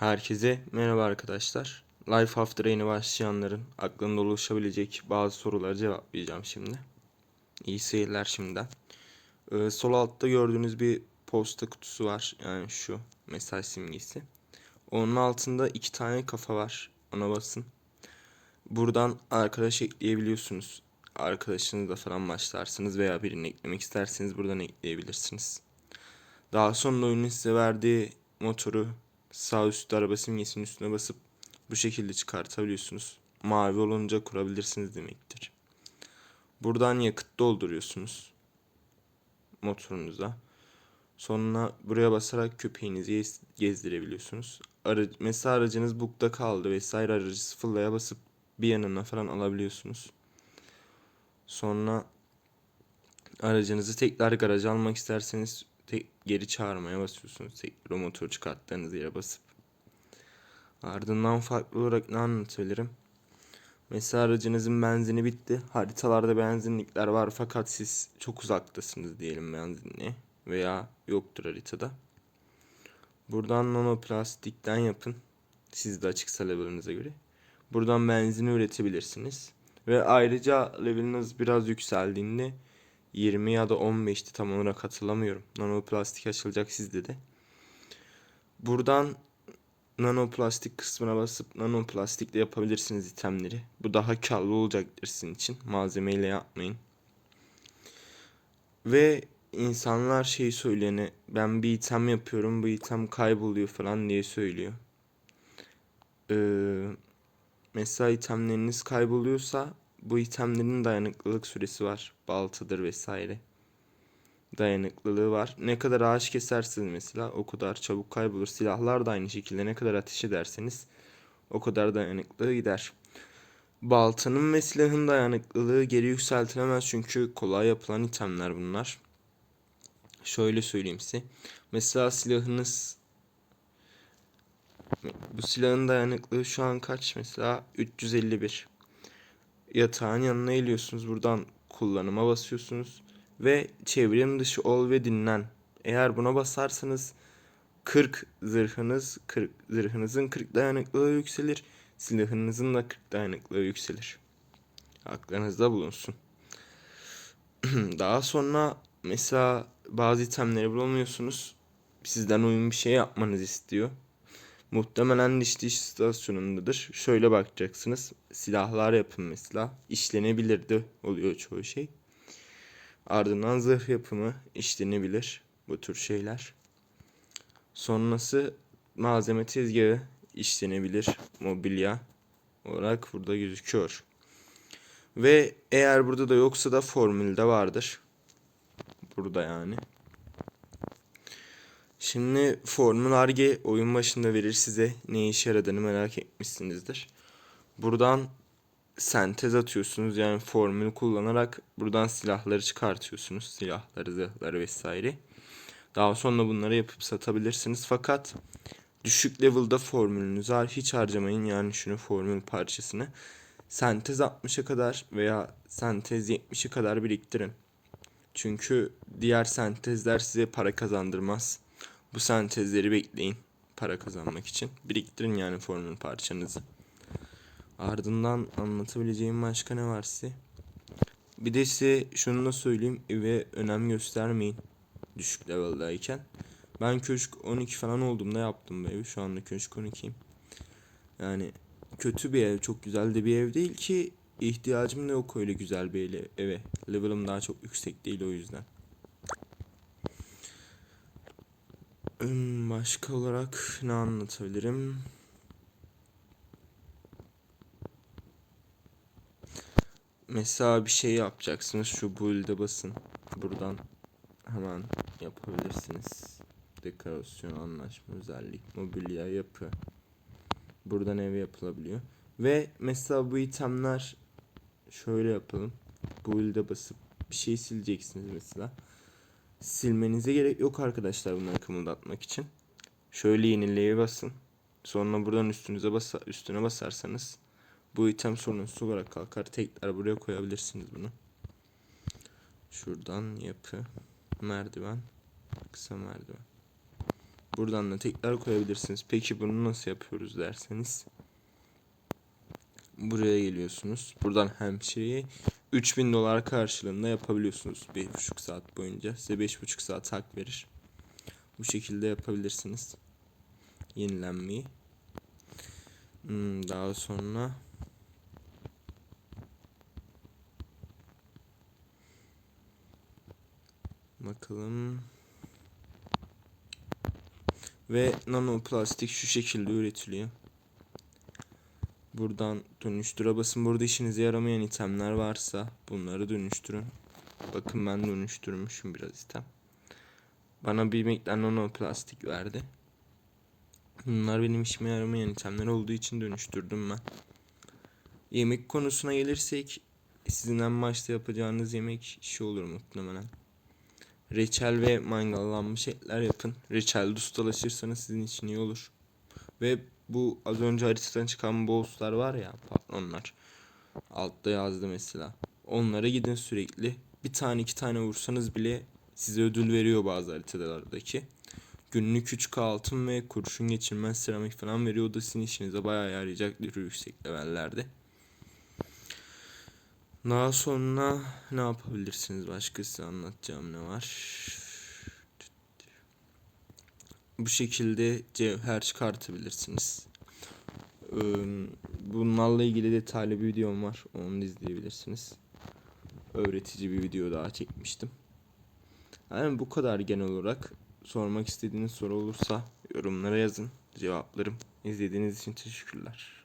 Herkese merhaba arkadaşlar. Life After yeni başlayanların aklında oluşabilecek bazı soruları cevaplayacağım şimdi. İyi seyirler şimdiden. Ee, sol altta gördüğünüz bir posta kutusu var. Yani şu mesaj simgesi. Onun altında iki tane kafa var. Ona basın. Buradan arkadaş ekleyebiliyorsunuz. Arkadaşınızla falan başlarsınız veya birini eklemek isterseniz buradan ekleyebilirsiniz. Daha sonra oyunun size verdiği motoru sağ üstte araba simgesinin üstüne basıp bu şekilde çıkartabiliyorsunuz. Mavi olunca kurabilirsiniz demektir. Buradan yakıt dolduruyorsunuz motorunuza. Sonra buraya basarak köpeğinizi gez- gezdirebiliyorsunuz. Arı, mesela aracınız bukta kaldı vesaire aracı sıfırlaya basıp bir yanına falan alabiliyorsunuz. Sonra aracınızı tekrar garaja almak isterseniz tek, geri çağırmaya basıyorsunuz. Tekrar o çıkarttığınız yere basıp. Ardından farklı olarak ne anlatabilirim? Mesela aracınızın benzini bitti. Haritalarda benzinlikler var fakat siz çok uzaktasınız diyelim benzinliğe. Veya yoktur haritada. Buradan nanoplastikten yapın. Siz de açıksa level'ınıza göre. Buradan benzini üretebilirsiniz. Ve ayrıca level'ınız biraz yükseldiğinde 20 ya da 15'ti tam olarak hatırlamıyorum. Nanoplastik açılacak sizde de. Buradan nanoplastik kısmına basıp nanoplastikle yapabilirsiniz itemleri. Bu daha karlı olacaktır sizin için. Malzemeyle yapmayın. Ve insanlar şey söyleyene ben bir item yapıyorum bu item kayboluyor falan diye söylüyor. Ee, mesela itemleriniz kayboluyorsa bu itemlerin dayanıklılık süresi var. Baltadır vesaire. Dayanıklılığı var. Ne kadar ağaç kesersiniz mesela o kadar çabuk kaybolur. Silahlar da aynı şekilde ne kadar ateş ederseniz o kadar dayanıklığı gider. Baltanın ve silahın dayanıklılığı geri yükseltilemez çünkü kolay yapılan itemler bunlar. Şöyle söyleyeyim size. Mesela silahınız bu silahın dayanıklığı şu an kaç mesela 351 yatağın yanına eğiliyorsunuz. Buradan kullanıma basıyorsunuz. Ve çevrim dışı ol ve dinlen. Eğer buna basarsanız 40 zırhınız 40 zırhınızın 40 dayanıklılığı yükselir. Silahınızın da 40 dayanıklılığı yükselir. Aklınızda bulunsun. Daha sonra mesela bazı itemleri bulamıyorsunuz. Sizden uygun bir şey yapmanız istiyor. Muhtemelen diş diş istasyonundadır. Şöyle bakacaksınız. Silahlar yapın mesela. İşlenebilirdi oluyor çoğu şey. Ardından zırh yapımı işlenebilir. Bu tür şeyler. Sonrası malzeme tezgahı işlenebilir. Mobilya olarak burada gözüküyor. Ve eğer burada da yoksa da formülde vardır. Burada yani. Şimdi Formül Arge oyun başında verir size ne işe yaradığını merak etmişsinizdir. Buradan sentez atıyorsunuz yani formül kullanarak buradan silahları çıkartıyorsunuz. Silahları, zırhları vesaire. Daha sonra bunları yapıp satabilirsiniz fakat düşük level'da formülünüzü har- hiç harcamayın yani şunu formül parçasını. Sentez 60'a kadar veya sentez 70'e kadar biriktirin. Çünkü diğer sentezler size para kazandırmaz. Bu sentezleri bekleyin para kazanmak için. Biriktirin yani formül parçanızı. Ardından anlatabileceğim başka ne var? Bir de size şunu da söyleyeyim ve önem göstermeyin düşük level'dayken. Ben köşk 12 falan olduğumda yaptım bu evi. Şu anda köşk 12'yim. Yani kötü bir ev, çok güzel de bir ev değil ki ihtiyacım da yok öyle güzel bir eve. Level'ım daha çok yüksek değil o yüzden. Hmm, Başka olarak ne anlatabilirim? Mesela bir şey yapacaksınız. Şu build'e basın. Buradan hemen yapabilirsiniz. Dekorasyon, anlaşma, özellik, mobilya, yapı. Buradan ev yapılabiliyor. Ve mesela bu itemler şöyle yapalım. Build'e basıp bir şey sileceksiniz mesela. Silmenize gerek yok arkadaşlar bunları kımıldatmak için. Şöyle yenileye basın. Sonra buradan üstünüze basa, üstüne basarsanız bu item sorunsuz olarak kalkar. Tekrar buraya koyabilirsiniz bunu. Şuradan yapı, merdiven, kısa merdiven. Buradan da tekrar koyabilirsiniz. Peki bunu nasıl yapıyoruz derseniz. Buraya geliyorsunuz. Buradan hemşireyi 3000 dolar karşılığında yapabiliyorsunuz. 1,5 saat boyunca. Size 5,5 saat hak verir. Bu şekilde yapabilirsiniz. Yenilenmeyi. Hmm, daha sonra bakalım ve nanoplastik şu şekilde üretiliyor. Buradan dönüştüre basın. Burada işinize yaramayan itemler varsa bunları dönüştürün. Bakın ben dönüştürmüşüm biraz item. Bana bir miktar nanoplastik verdi. Bunlar benim işime yaramayan itemler olduğu için dönüştürdüm ben. Yemek konusuna gelirsek sizin en başta yapacağınız yemek şey olur muhtemelen. Reçel ve mangallanmış etler yapın. Reçelde ustalaşırsanız sizin için iyi olur. Ve bu az önce haritadan çıkan bosslar var ya patronlar. Altta yazdı mesela. Onlara gidin sürekli. Bir tane iki tane vursanız bile size ödül veriyor bazı haritalardaki. Günlük 3K altın ve kurşun geçirmez seramik falan veriyor. O da sizin işinize bayağı yarayacaktır yüksek levellerde. Daha sonra ne yapabilirsiniz? Başka size anlatacağım ne var? Bu şekilde cevher çıkartabilirsiniz. Ee, Bunlarla ilgili detaylı bir videom var. Onu izleyebilirsiniz. Öğretici bir video daha çekmiştim. Yani bu kadar genel olarak. Sormak istediğiniz soru olursa yorumlara yazın. Cevaplarım. İzlediğiniz için teşekkürler.